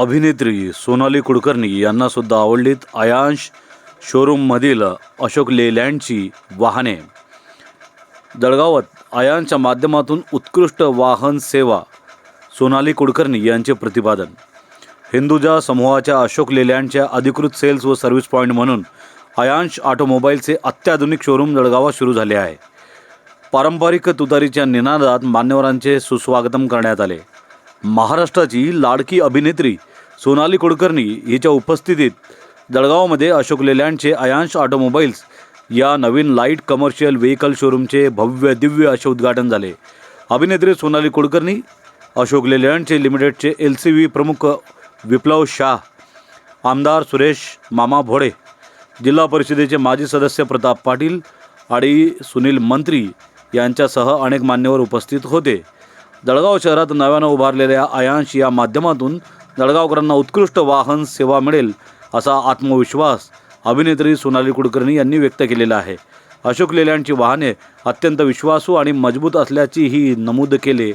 अभिनेत्री सोनाली कुलकर्णी यांना सुद्धा आवडलीत आयांश शोरूममधील अशोक लेलँडची वाहने. जळगावात आयांच्या माध्यमातून उत्कृष्ट वाहन सेवा सोनाली कुलकर्णी यांचे प्रतिपादन. हिंदुजा समूहाच्या अशोक लेलँडच्या अधिकृत सेल्स व सर्व्हिस पॉईंट म्हणून आयांश ऑटोमोबाईलचे अत्याधुनिक शोरूम जळगावात सुरू झाले आहे. पारंपरिक तुतारीच्या निनादात मान्यवरांचे सुस्वागतम करण्यात आले. महाराष्ट्राची लाडकी अभिनेत्री सोनाली कुलकर्णी हिच्या उपस्थितीत जळगावमध्ये अशोक लेलँडचे अयांश ऑटोमोबाईल्स या नवीन लाइट कमर्शियल व्हेकल शोरूमचे भव्य दिव्य असे उद्घाटन झाले. अभिनेत्री सोनाली कुलकर्णी अशोक लेलँडचे लिमिटेडचे एल सी व्ही प्रमुख विप्लव शाह आमदार सुरेश मामा भोडे जिल्हा परिषदेचे माजी सदस्य प्रताप पाटील आणि सुनील मंत्री यांच्यासह अनेक मान्यवर उपस्थित होते. जळगाव शहरात नव्यानं उभारलेल्या आयांश या माध्यमातून जळगावकरांना उत्कृष्ट वाहन सेवा मिळेल असा आत्मविश्वास अभिनेत्री सोनाली कुलकर्णी यांनी व्यक्त केलेला आहे. अशोक लेलँडची वाहने अत्यंत विश्वासू आणि मजबूत असल्याचीही नमूद केले.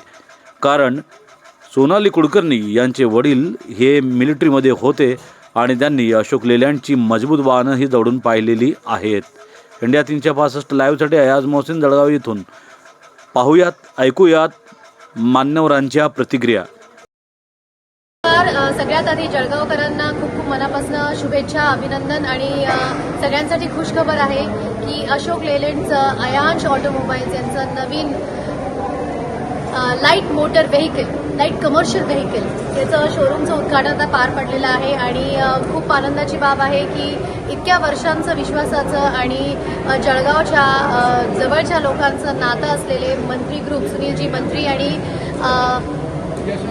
कारण सोनाली कुलकर्णी यांचे वडील हे मिलिटरीमध्ये होते आणि त्यांनी अशोक लेलँडची मजबूत वाहनं ही जवळून पाहिलेली आहेत. इंडिया तीनशे पासष्ट लाईव्हसाठी अयाज मोहसिन जळगाव इथून पाहूयात ऐकूयात मान्यवरांच्या प्रतिक्रिया. तर सगळ्यात आधी जळगावकरांना खूप खूप मनापासून शुभेच्छा अभिनंदन आणि सगळ्यांसाठी खुशखबर आहे की अशोक लेलँडचं अयांश ऑटोमोबाईल्स यांचं नवीन light motor vehicle light commercial vehicle याचं शोरूमचं उद्घाटन आता पार पडलेलं आहे आणि खूप आनंदाची बाब आहे की इतक्या वर्षांचं विश्वासाचं आणि जळगावच्या जवळच्या लोकांचं नातं असलेले मंत्री ग्रुप सुनीलजी मंत्री आणि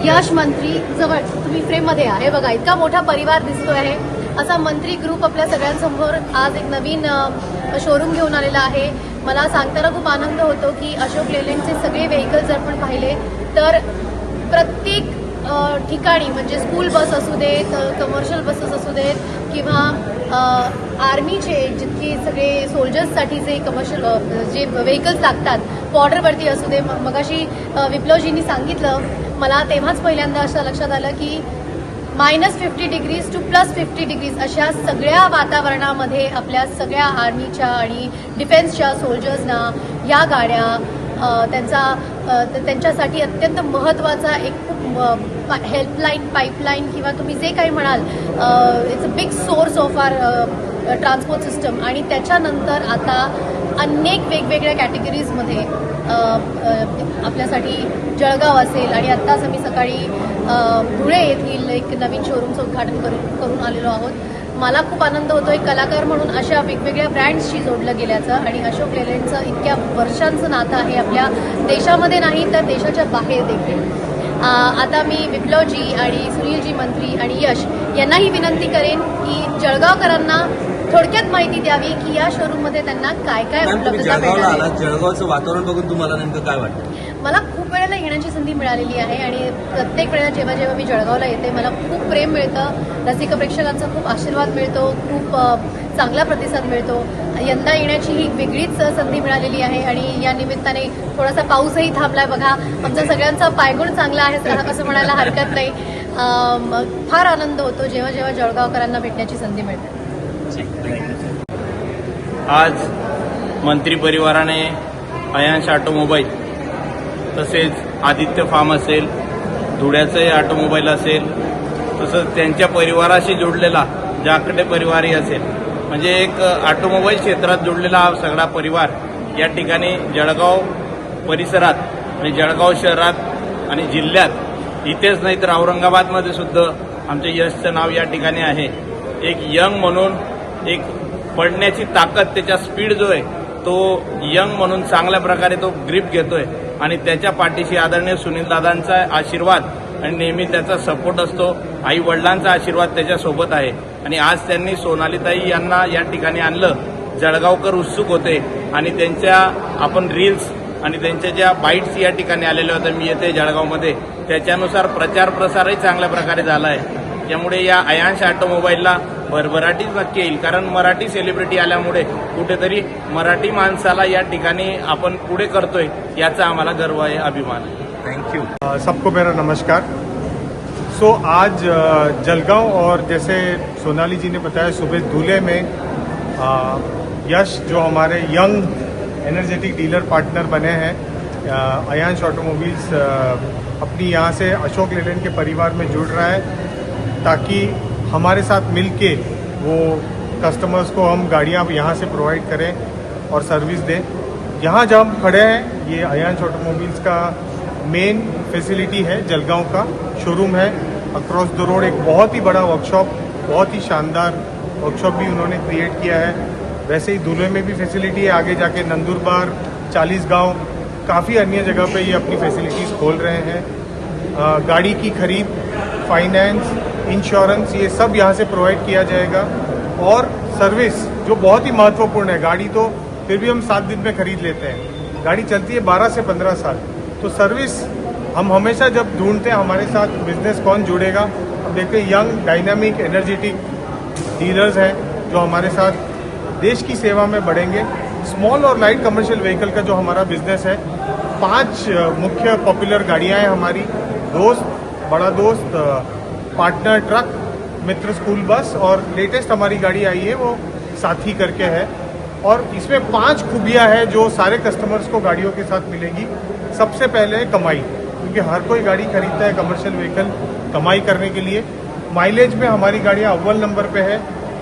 यश मंत्री जवळ तुम्ही फ्रेममध्ये आहे. बघा इतका मोठा परिवार दिसतो आहे. असा मंत्री ग्रुप आपल्या सगळ्यांसमोर आज एक नवीन शोरूम घेऊन आलेला आहे. मला सांगताना खूप आनंद होतो की अशोक लेलँडचे सगळे व्हेकल्स जर आपण पाहिले तर प्रत्येक ठिकाणी म्हणजे स्कूल बस असू देत कमर्शियल बसेस असू देत किंवा आर्मीचे जितके सगळे सोल्जर्ससाठी जे कमर्शियल जे व्हेकल्स लागतात बॉर्डरवरती असू दे म- मगाशी विप्लवजींनी सांगितलं मला तेव्हाच पहिल्यांदा असं लक्षात आलं की minus fifty degrees to plus fifty degrees अशा सगळ्या वातावरणामध्ये आपल्या सगळ्या आर्मीच्या आणि डिफेन्सच्या सोल्जर्सना या गाड्या त्यांचा त्यांच्यासाठी अत्यंत महत्त्वाचा एक खूप हेल्पलाईन पाईपलाईन किंवा तुम्ही जे काही म्हणाल it's a big source of our transport system आणि त्याच्यानंतर आता अनेक वेगवेगळ्या कॅटेगरीजमध्ये आपल्यासाठी जळगाव असेल आणि आत्ताच आम्ही सकाळी धुळे येथील एक नवीन शोरूमचं उद्घाटन करून करून आलेलो आहोत. मला खूप आनंद होतो एक कलाकार म्हणून अशा वेगवेगळ्या ब्रँड्सशी जोडलं गेल्याचं आणि अशोक लेलँडचं इतक्या वर्षांचं नातं आहे आपल्या देशामध्ये नाही तर देशाच्या बाहेर देखील. आता मी विप्लवजी आणि सुनीलजी मंत्री आणि यश यांनाही विनंती करेन की जळगावकरांना थोडक्यात माहिती द्यावी की या शोरूममध्ये त्यांना काय काय उपलब्धता जळगावला. आलात. जळगावचं वातावरण बघून तुम्हाला नेमकं काय वाटतं? मला खूप वेळेला येण्याची संधी मिळालेली आहे आणि प्रत्येक वेळेला जेव्हा जेव्हा मी जळगावला येते मला खूप प्रेम मिळतं. रसिक प्रेक्षकांचा खूप आशीर्वाद मिळतो खूप अ, चांगला प्रतिसाद मिळतो. यंदा येण्याची ही वेगळीच संधी मिळालेली आहे आणि या निमित्ताने थोडासा पाऊसही थांबलाय बघा. आमचा सगळ्यांचा पायगुण चांगला आहे असं म्हणायला हरकत नाही. फार आनंद होतो जेव्हा जेव्हा जळगावकरांना भेटण्याची संधी मिळते. आज मंत्री परिवाराने अयांश ऑटोमोबाईल तसेच आदित्य फार्म असेल धुळ्याचंही ऑटोमोबाईल असेल तसंच त्यांच्या परिवाराशी जोडलेला जाकडे परिवारही असेल. म्हणजे एक ऑटोमोबाईल क्षेत्रात जोडलेला हा सगळा परिवार या ठिकाणी जळगाव परिसरात आणि जळगाव शहरात आणि जिल्ह्यात इथेच नाही तर औरंगाबादमध्ये सुद्धा आमच्या यशचं नाव या ठिकाणी आहे. एक यंग म्हणून एक पडण्याची ताकद त्याचा स्पीड जो आहे तो यंग म्हणून चांगल्या प्रकारे तो ग्रीप घेतोय. आणि त्याच्या पाठीशी आदरणीय सुनील दादांचा आशीर्वाद आणि नेहमी त्याचा सपोर्ट असतो. आई वडिलांचा आशीर्वाद त्याच्यासोबत आहे. आणि आज त्यांनी सोनालीताई यांना या ठिकाणी आणलं. जळगावकर उत्सुक होते. आणि त्यांच्या आपण रील्स आणि त्यांच्या ज्या बाईट्स या ठिकाणी आलेल्या होत्या मी येते जळगावमध्ये. त्याच्यानुसार प्रचार प्रसारही चांगल्या प्रकारे झाला आहे. त्यामुळे या अयांश ऑटोमोबाईलला भरभराटीच नक्की येईल. कारण मराठी सेलिब्रिटी आल्यामुळे कुठेतरी मराठी माणसाला या ठिकाणी आपण पुढे करतोय याचा आम्हाला गर्व आहे. अभिमान आहे थँक्यू सबको मेरा नमस्कार. सो आज अ, जलगांव और जैसे सोनाली जी ने बताया सुबह दूल्हे में यश जो हमारे यंग एनर्जेटिक डीलर पार्टनर बने हैं अयांश ऑटोमोबाइल्स अपनी यहाँ से अशोक लेलैंड के परिवार में जुड़ रहा है। ताकि हमारे साथ मिलके वो कस्टमर्स को हम गाड़ियाँ यहाँ से प्रोवाइड करें और सर्विस दें। यहाँ जब हम खड़े हैं, ये अयांश ऑटोमोबाइल्स का मेन फैसिलिटी है, जलगांव का शोरूम है। अक्रॉस द रोड एक बहुत ही बड़ा वर्कशॉप बहुत ही शानदार वर्कशॉप भी उन्होंने क्रिएट किया है। वैसे ही दूल्हे में भी फैसिलिटी है, आगे जाके नंदुरबार चालीस गाँव काफ़ी अन्य जगह पे ये अपनी फैसिलिटीज़ खोल रहे हैं। गाड़ी की खरीद फाइनेंस इंश्योरेंस ये सब यहाँ से प्रोवाइड किया जाएगा। और सर्विस जो बहुत ही महत्वपूर्ण है, गाड़ी तो फिर भी हम सात दिन में खरीद लेते हैं। गाड़ी चलती है बारह से पंद्रह साल। तो सर्विस हम हमेशा जब ढूंढते हैं, हमारे साथ बिज़नेस कौन जुड़ेगा? हम देखते हैं यंग डायनामिक एनर्जेटिक डीलर्स हैं, जो हमारे साथ देश की सेवा में बढ़ेंगे। स्मॉल और लाइट कमर्शियल व्हीकल का जो हमारा बिज़नेस है, पाँच मुख्य पॉपुलर गाड़ियाँ हैं हमारी। दोस्त, बड़ा दोस्त partner truck Mitr school bus और लेटेस्ट हमारी गाड़ी आई है, वो साथी करके है। और इसमें पाँच खूबियाँ हैं जो सारे कस्टमर्स को गाड़ियों के साथ मिलेगी। सबसे पहले कमाई, क्योंकि हर कोई गाड़ी खरीदता है कमर्शियल व्हीकल कमाई करने के लिए। माइलेज में हमारी गाड़ियाँ अव्वल नंबर पे है।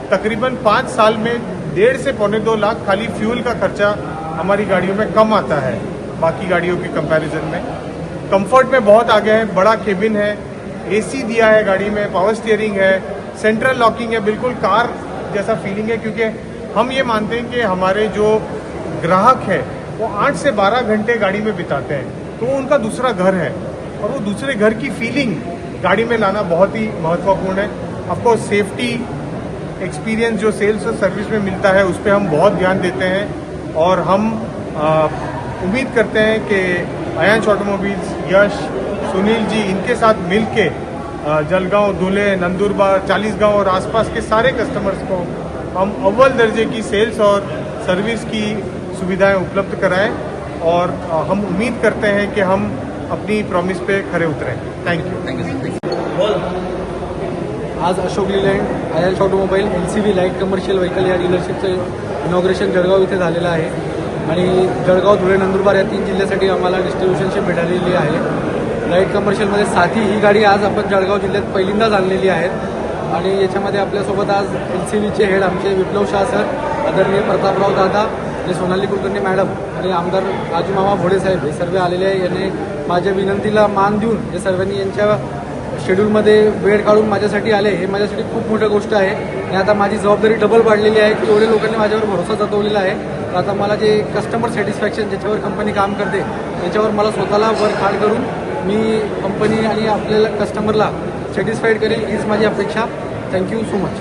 तकरीबन पाँच साल में डेढ़ से पौने दो लाख खाली फ्यूल का खर्चा हमारी गाड़ियों में कम आता है, बाकी गाड़ियों के कंपैरिजन में। कंफर्ट में बहुत आगे है, बड़ा केबिन है एसी दिया है गाड़ी में पावर स्टीयरिंग है सेंट्रल लॉकिंग है, बिल्कुल कार जैसा फीलिंग है, क्योंकि हम ये मानते हैं कि हमारे जो ग्राहक है, वो आठ से बारह घंटे गाड़ी में बिताते हैं तो उनका दूसरा घर है। और वो दूसरे घर की फीलिंग गाड़ी में लाना बहुत ही महत्वपूर्ण है। आपको सेफ्टी एक्सपीरियंस जो सेल्स और सर्विस में मिलता है, उस पर हम बहुत ध्यान देते हैं और हम उम्मीद करते हैं कि अयांश ऑटोमोबाइल्स यश सुनील जी इनके साथ मिल के जलगांव धुले नंदुरबार चालीसगांव और आसपास के सारे कस्टमर्स को हम अव्वल दर्जे की सेल्स और सर्विस की सुविधाएँ उपलब्ध कराएँ और हम उम्मीद करते हैं कि हम अपनी प्रॉमिस पे खरे उतरें। थैंक यू थँक्यू बोल। आज Ashok Leyland IELTS automobile L C B light commercial vehicle या डीलरशिपचं इनॉग्रेशन जळगाव इथे झालेलं आहे. आणि जळगाव धुळे नंदुरबार या तीन जिल्ह्यासाठी आम्हाला डिस्ट्रीब्युशनशिप मिळालेली आहे. लाइट कमर्शियलमध्ये साथी ही गाडी आज आपण जळगाव जिल्ह्यात पहिल्यांदाच आणलेली आहे. आणि याच्यामध्ये आपल्यासोबत आज एल सी बीचे हेड आमचे विप्लव शाह सर आदरणीय प्रतापराव दादा आणि सोनाली कुलकर्णी मॅडम आणि आमदार राजूमामा भोडे साहेब हे सर्व आलेले आहे. यांनी माझ्या विनंतीला मान देऊन हे सर्वांनी यांच्या शेड्यूलमध्ये वेळ काढून माझ्यासाठी आले. हे माझ्यासाठी खूप मोठं गोष्ट आहे. आणि आता माझी जबाबदारी डबल वाढलेली आहे. की एवढे लोकांनी माझ्यावर भरोसा जतवलेला आहे. आता मला जे कस्टमर सॅटिस्फॅक्शन ज्याच्यावर कंपनी काम करते त्याच्यावर मला स्वतःला वर्क हार्ड करून मी कंपनी आणि आपल्याला कस्टमरला सॅटिस्फाईड करेल हीच माझी अपेक्षा. Thank you so much